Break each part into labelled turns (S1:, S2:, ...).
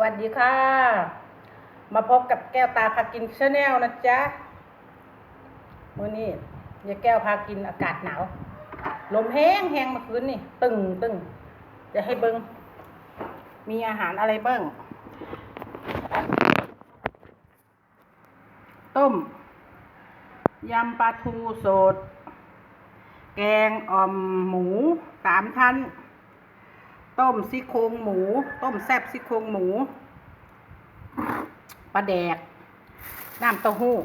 S1: วัสดีค่ะ มาพบกับแก้วตาพากินชาแนลนะจ๊ะมื้อนี้ยายแก้วพากินอากาศหนาว ลมแห้งแห้งมื่อคืนนี่ ตึงตึงจะให้เบิงมีอาหารอะไรเบิ้งต้ม ยำปลาทูสด แกงอ่อมหมูสามชั้น ต้มซี่โครงหมู ต้มแซ่บซี่โครงหมูปลาแดก น้ำเต้าหู้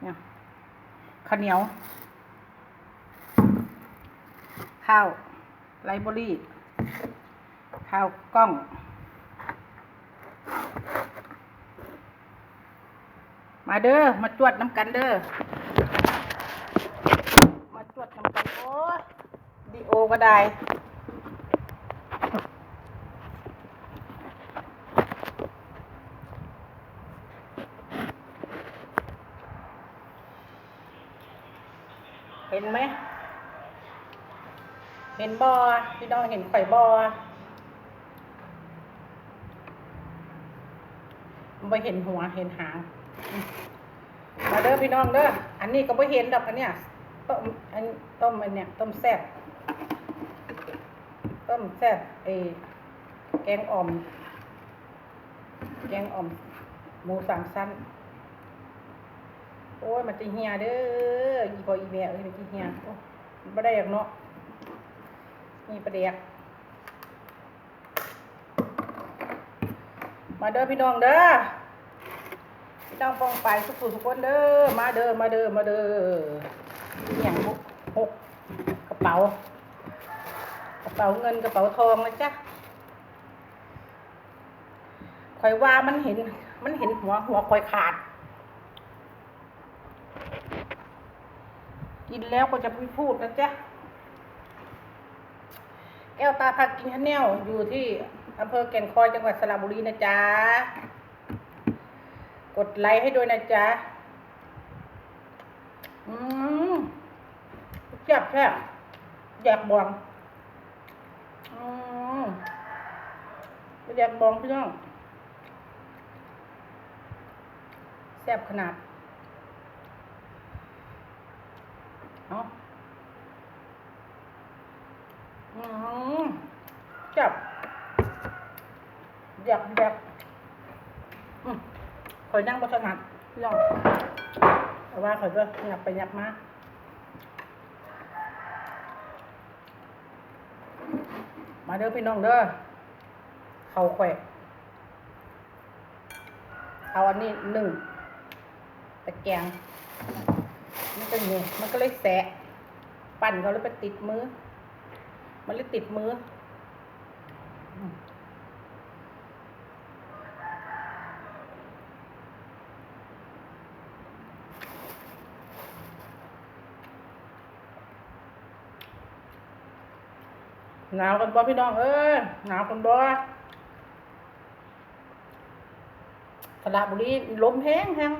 S1: เขียข้าวเหนียว ข้าวไรเบอรี่ ข้าวกล้อง มาเด้อ มาจวดน้ำกันเด้อ มาจวดน้ำกัน โอ้ดีโอก็ได้ เห็นไหม เห็นบอพี่น้องเห็นข่อยบอมันไปเห็นหัวเห็นหางมาเด้อพี่น้องเด้อ อันนี้ก็ไม่เห็นดอกอันเนี้ยต้มอันต้มอันเนี้ยต้มแซ่บต้มแซ่บไอแกงอ่อม แกงอ่อม หมูสามชั้น โอ้ยมันจะเหียเด้ออีพออีแม่เอ้ยมันจะเหียโอ้ยบ่ได้หรอกเนาะ นี่ประเดี๋ยกมาเด้อพี่น้องเด้อพี่น้องปองไปทุกผู้ทุกคนเด้อมาเด้อมาเด้อมาเด้ออหย่างหกหกกระเป๋ากระเป๋าเงินกระเป๋าทองนะจ๊ะคอยว่ามันเห็น มันเห็นหัวหัวคอยขาด กินแล้วก็จะไม่พูดนะจ๊ะ แก้วตาพากินชาแนลอยู่ที่อำเภอแก่งคอยจังหวัดสระบุรีนะจ๊ะ กดไลค์ให้ด้วยนะจ๊ะ อืมแซ่บแซ่บอยากบอง อืมอยากบองพี่น้องแซ่บขนาด เอาอืม จับอยากอยากอืมคอยนั่งบนถนัดพี่น้องแต่ว่าคอยก็หยับไปหยับมามาเด้อพี่น้องเด้อเขาแขวะเอาอันนี้หนึ่งตะแกงมันก็เนี่ยมันก็เลยแสะ ปั่นเขาเลยไปติดมือ มันเลยติดมือหนาวกันบ่พี่น้องเอ้ยหนาวกันบ่สระบุรีลมแห้งแห้ง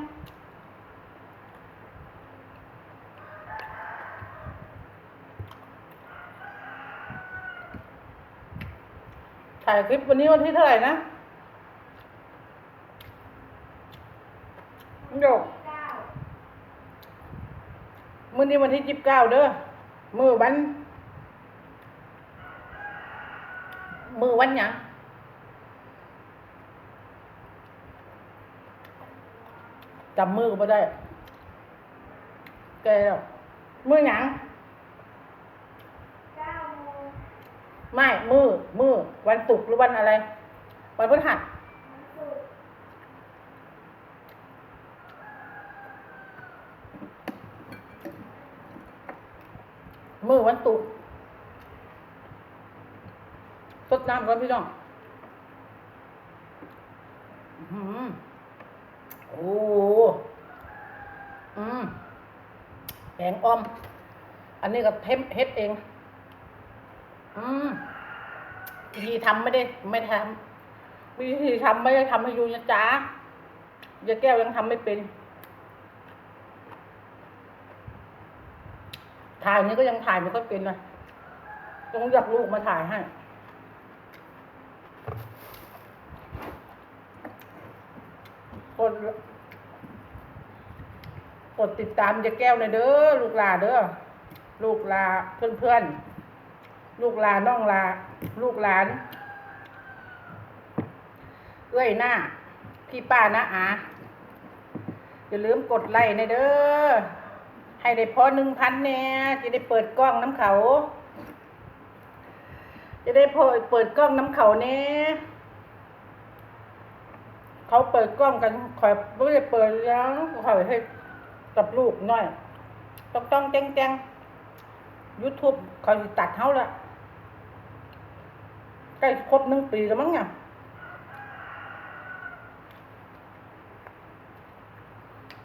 S1: ถ่ายคลิปวันนี้วันที่เท่าไหร่นะโยกมื้อนี้วันที่ยีิบเก้าเด้อ มือวัน มือวันหยังจำมือก็ไม่ได้แกแล้วมือหยัง ไม่มือมือวันศุกร์หรือวันอะไร วันพฤหัสมือวันศุกร์สดน้ำก่อนพี่น้องอือหือโอ้อืมแกงอ้อม อันนี้ก็เทมเฮ็ดเอง อืมวิธีทำไม่ได้ ไม่ทำวิธีทำไม่ได้ทำให้ยูนะจ๊ะยาแก้วยังทำไม่เป็นถ่ายนี่ก็ยังถ่ายไม่ค่อยเป็นนะต้องอยากลูกมาถ่ายให้กดกดติดตามยาแก้วหน่อยเด้อลูกลาเด้อลูกลาเพื่อนๆ ลูกหลาน้องหลา ลูกหลาน เอ้ยหน้า พี่ป้านะอาอย่าลืมกดไลค์หนะเด้อ ให้ได้พอหนึ่งพันแน่จะได้เปิดกล้องน้ำเขา จะได้พอเปิดกล้องน้ำเขาแน่เขาเปิดกล้องกันคอยไม่ได้เปิดแล้วคอยให้กับลูกหน่อย ต้องต้องแจ้งแจ้งยูทูบคอยตัดเขาละ ใกล้ครบหนึ่งปีแล้วมั้งเนี่ย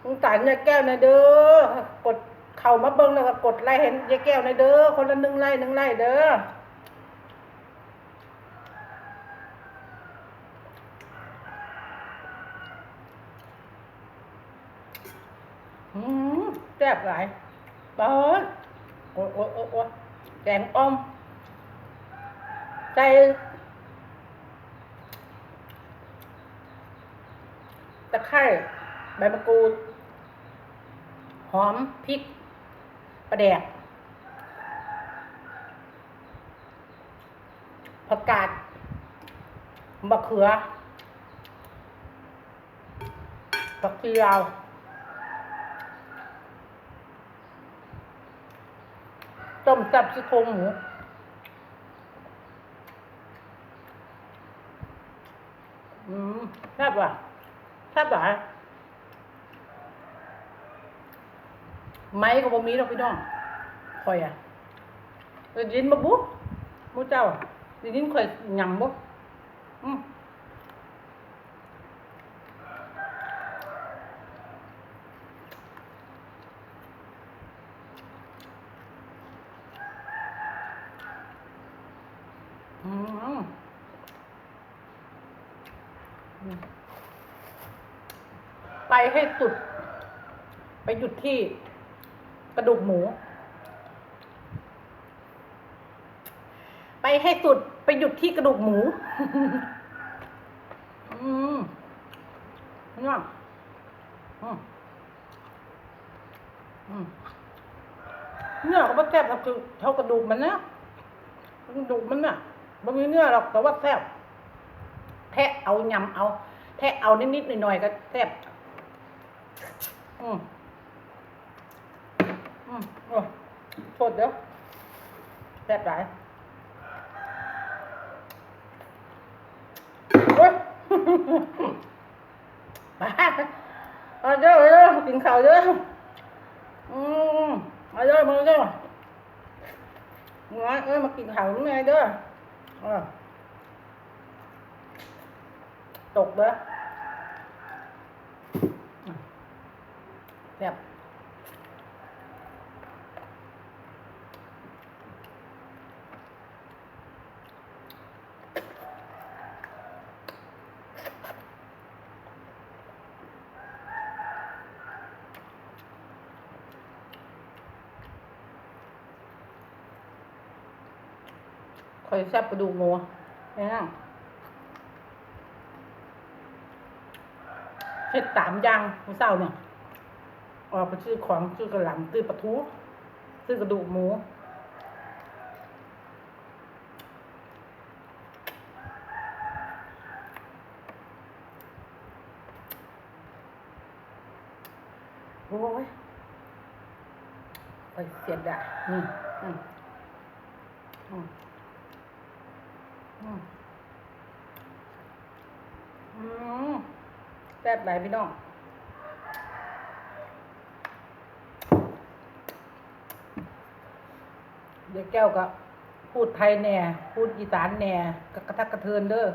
S1: สงสารยายแก้วหนะเด้อกดเข่ามาเบิ้งแล้วก็กดไลค์เห็นยายแก้วหนะเด้อคนละหนึ่งไลค์หนึ่งไลค์เด้ออืมแซ่บหลายเปิดโอ้โอ้โอ้โอ้แกงอ้อม ใส่ตะไคร้ใบมะกรูด หอมพริกปลาแดกผักกาดมะเขือผักชีลาวต้มจับซี่โครงหมู อืม แซ่บว่ะแซ่บว่าไม้ก็บ่มีดอกพี่น้องคอยอะได้ยินบ่บุ๊มูเจ้าได้ยินคอยหยังบ่อืมอืมอืม ไปให้สุด ไปหยุดที่กระดูกหมู ไปให้สุดไปหยุดที่กระดูกหมู อืมเนี่ยอืมอืมเนี่ยก็ว่าแซ่บก็คือเท่ากระดูกมันนะกระดูกมันน่ะมันมีเนื้อหรอกแต่ว่าแซ่บแทะเอายำเอา แทะเอานิดๆหน่อยๆก็แซ่บ อืมอืมโอ้โทษเด้อแซ่บหลายโอ้ยมาเอาเด้อเอาเด้อกินข้าวเด้ออืมเอาเด้อมาเด้อมาเอ้ยมากินข้าวนี่ไงเด้อเออตกเด้อ แบบคอยแซ่บกระดูกหมูเนี่ยเฮ็ดตามอย่างมื้อเช้าเนี่ย ออกไปซื้อของซื้อกระหล่ำซื้อปลาทูซื้อกระดูกหมูโอ้ยไปเสียดายอืมอืมอืมอืมอืมแซ่บหลายพี่น้อง เดี๋ยแก้วก็พูดไทยแน่พูดอีสานแน่ก็กระทักกระเทือนเด้อ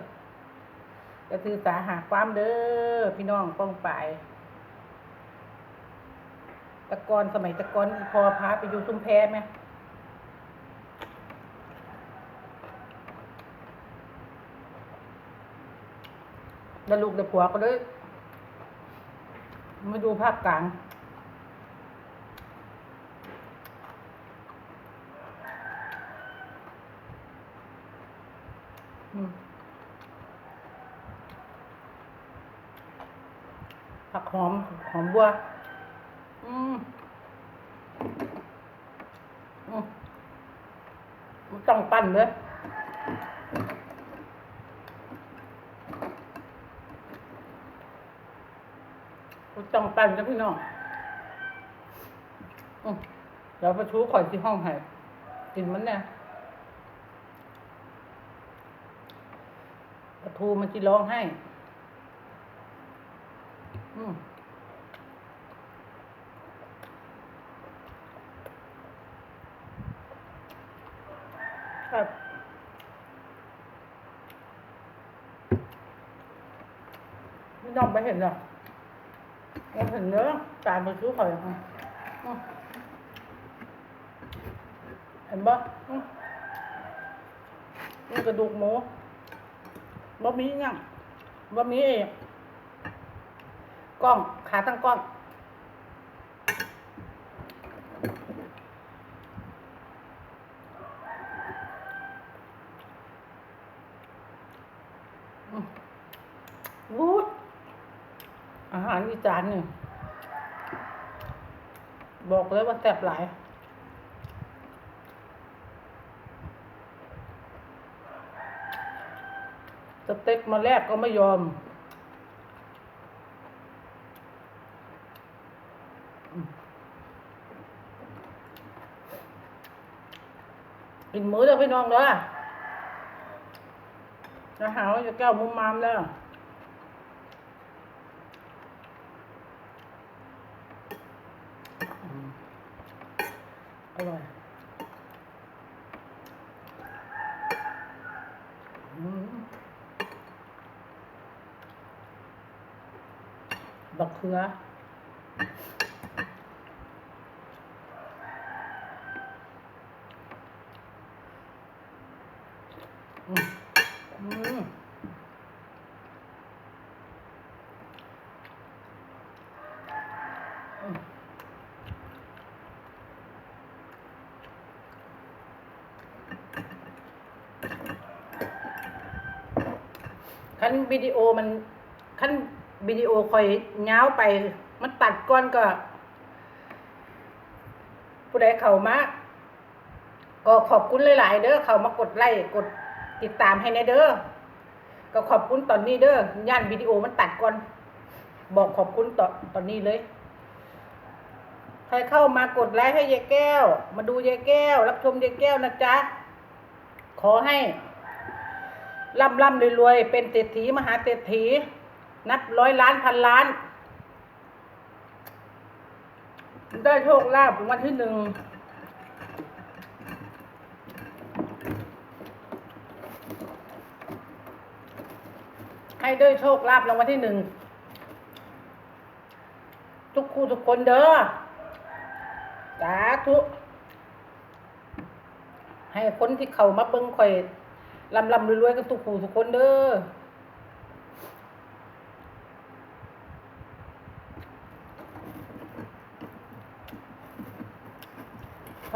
S1: ก็คือสาหาความเด้อพี่น้องป้องปายตะกอนสมัยตะกอนพอพาไปอยู่ซุ้มแพไหมแล้วลูกเด็กผัวก็เลยมาดูภาคกลาง อืมหอม หอมบัว อืมอืมมันต้องปั้นเลยมันต้องปั้นนะพี่น้องอืมเดี๋ยวประชูข่อยที่ห้องให้กินมันเนี่ย ทูมันจะร้องให้ อืมครับไม่ต้องไปเห็นหรอกเราเห็นเนื้อตามไปซื้อข่อยอะเห็นปะนี่กระดูกหมู บะหมี่ยังบะหมี่เองกล้องขาตั้งกล้องวูดอาหารอีสานนี่บอกเลยว่าแซ่บหลาย ส เต็กมาแรกก็ไม่ยอม กินมื้อเด้อพี่น้องเด้อจะหาว่าจะแก้วมุมมามแล้วอร่อยอืม บักเขืออืมอืมอืมคันวิดีโอมัน วิดีโอคอยเงาไป มันตัดก้อนก็ ผู้ใดเข้ามาก็ขอบคุณหลาย ๆ เด้อเข้ามากดไลค์กดติดตามให้ในเด้อก็ขอบคุณตอนนี้เด้อย่านวิดีโอมันตัดก่อน บอกขอบคุณตอนตอนนี้เลย ใครเข้ามากดไลค์ให้ยายแก้ว มาดูยายแก้ว รับชมยายแก้วนะจ๊ะ ขอให้ร่ำร่ำรวยรวยเป็นเศรษฐีมหาเศรษฐี นับร้อยล้านพันล้าน ได้โชคลาภวันที่หนึ่งให้ได้โชคลาภรางวัลที่หนึ่งทุกคู่ทุกคนเด้อสาธุให้คนที่เข้ามาเบิ่งข่อยลำลำรวยๆกันทุกผู้ทุกคนเด้อ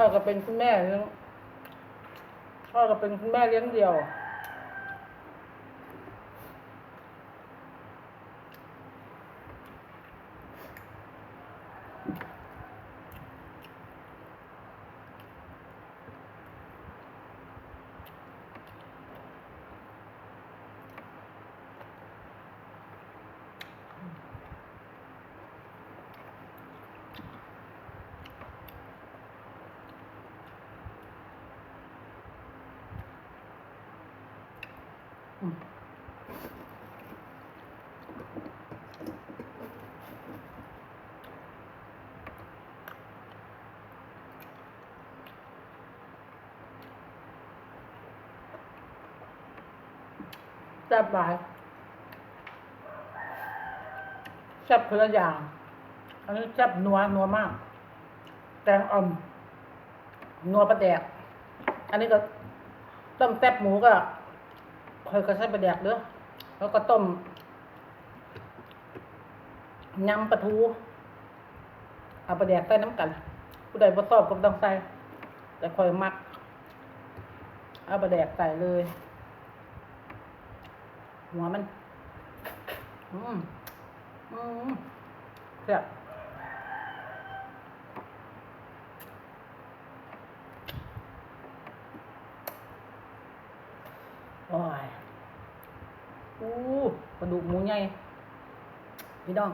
S1: พ่อก็เป็นคุณแม่เลี้ยงพ่อก็เป็นคุณแม่เลี้ยงเดี่ยว อืม แซ่บหลายแซ่บคนละอย่าง อันนี้แซ่บนัวนัวมาก แตงอ่อม นัวปลาแดก อันนี้ก็ต้มแซ่บหมูก็เคยก็ใช้ปลาแดกเด้อแล้วก็ต้มยำปลาทูเอาปลาแดกใส่น้ำกัน ผู้ใดบ่ชอบก็ต้องใส่แต่คอยมัก เอาปลาแดกใส่เลย หัวมัน อืมอืมแซ่บโอ้ยอู้กระดูกหมูใหญ่พี่น้อง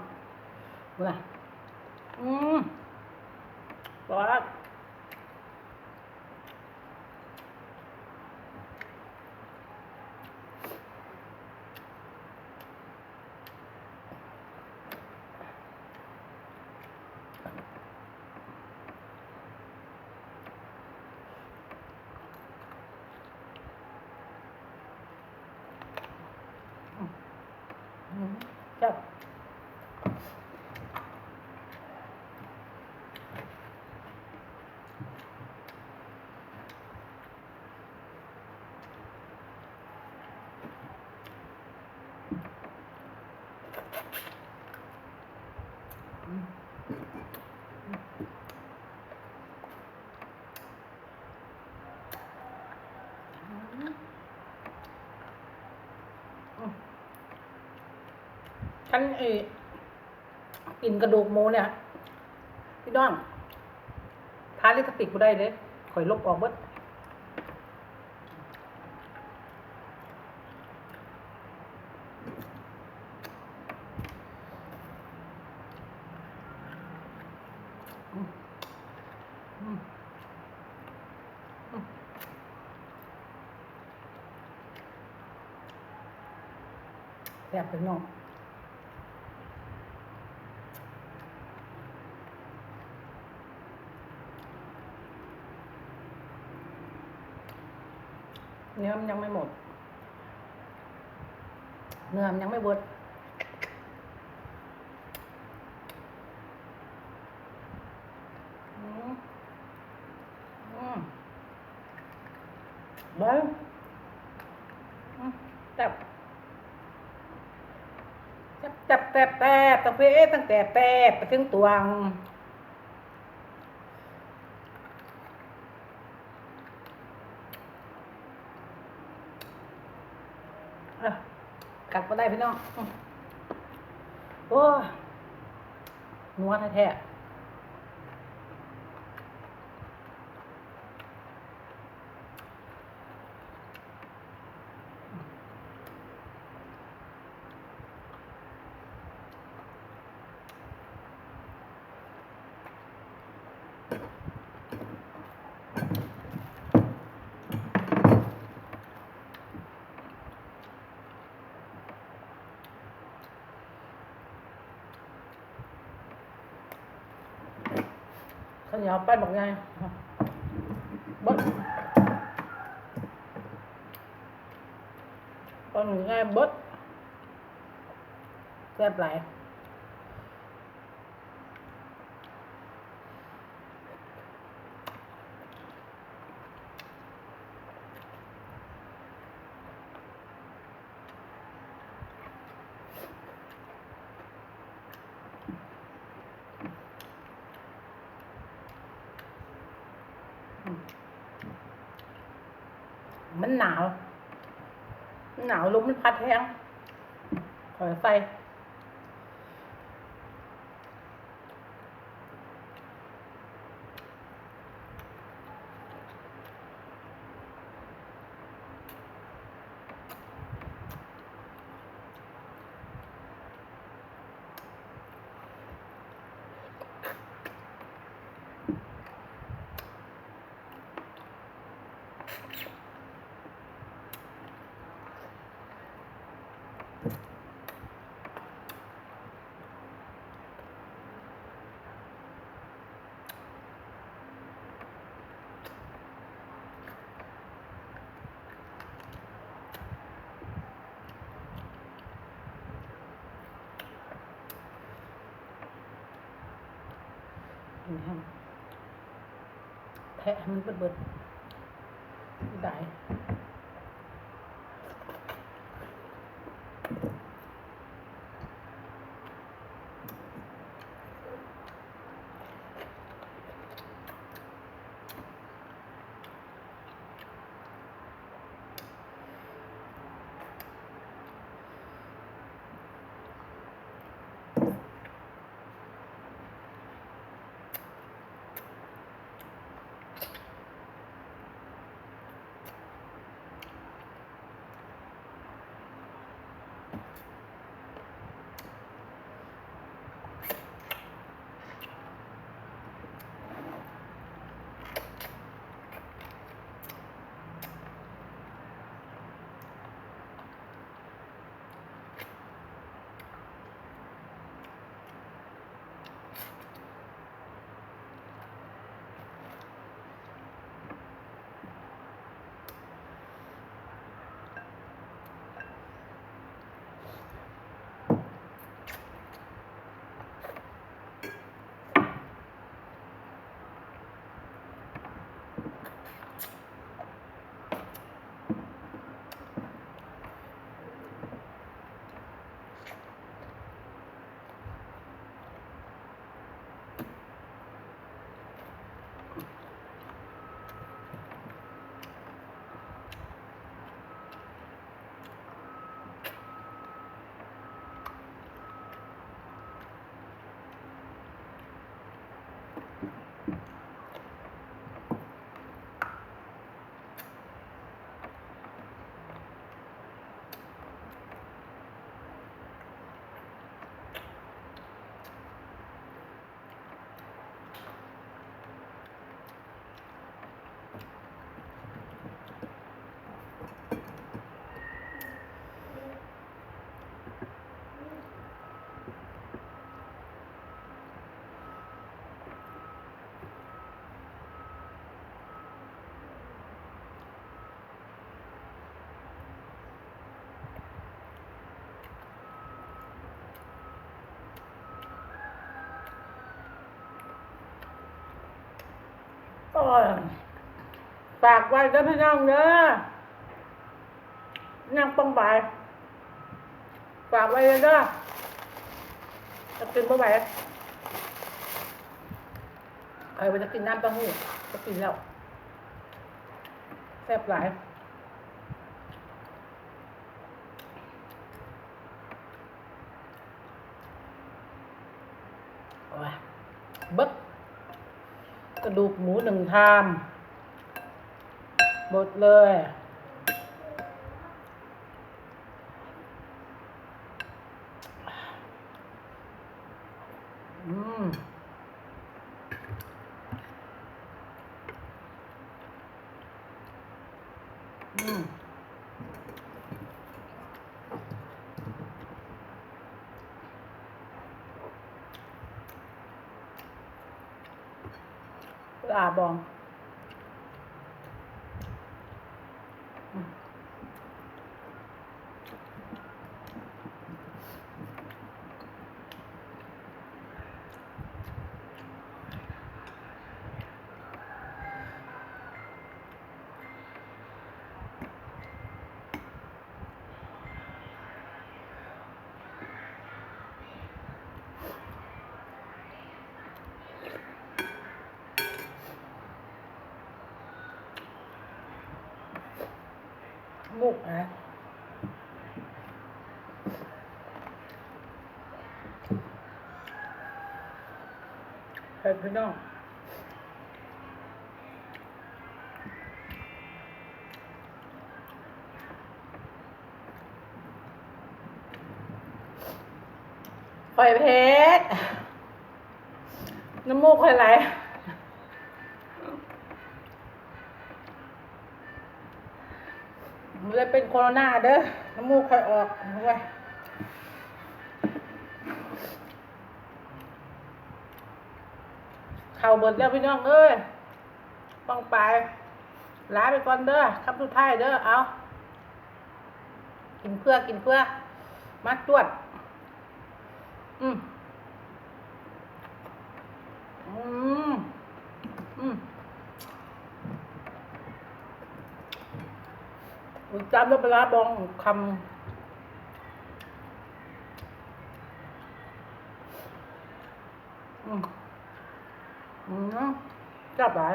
S1: ดูนะอืมร้อนอืมจับ ฉันเออกินกระดูกหมูเนี่ย พี่น้องทานลิปสติกบ่ได้เลยข่อยลบออกเบิดอืมอืมอืมแซ่บพี่น้อง นื้อมันยังไม่หมด เนื้อมันยังไม่เบิดอืมอืมเบิ้งอืมจับจับจับแตบแตบตั้งเป๊ะตั้งแต่แตบไปถึงตวง อะ กัดมาได้พี่น้องโอ้นัวแท้ๆ ข้าวเหนียวปั้นบอกไงบดปั้นง่ายบดแซ่บหลาย มันหนาว หนาวลมมันพัดแห้งขอใส่ แทะมันเบิดเบิด ฝากไว้เด้อพี่น้องเด้อนั่งป้องบ่ายฝากไว้เลยเด้อจะกินเมื่อไหร่ใครไปจะกินน้ำเต้าหู้จะกินแล้วแซ่บหลายโอ้ยเบิก กระดูกหมูหนึ่งทามหมดเลย อืม อืม ลาบองอืมมุกนะไป พี่น้องไฟเพชรน้ำมูกค่อยไหลมันเลยเป็นโคโรนาเด้อ น้ำมูกค่อยออกเว้ย ข่าเบิดแล้วพี่น้องเอ้ยต้องไปลาไปก่อนเด้อคำสุดท้ายเด้อเอากินเพื่อกินเพื่อมัดตวด อืมอืมอืมผมจำได้ปลาร้าบองคำอืม อืมจับหลาย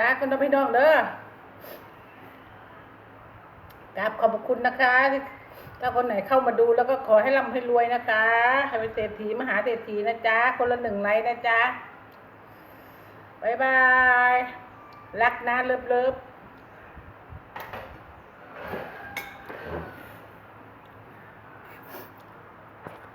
S1: ลากันนะพี่น้องเด้อกราบขอบคุณนะคะ ถ้าคนไหนเข้ามาดูแล้วก็ขอให้ร่ำให้รวยนะคะ ให้เป็นเศรษฐีมหาเศรษฐีนะจ๊ะ คนละหนึ่งไลค์นะจ๊ะ บ๊ายบาย รักนะเลิฟเลิฟ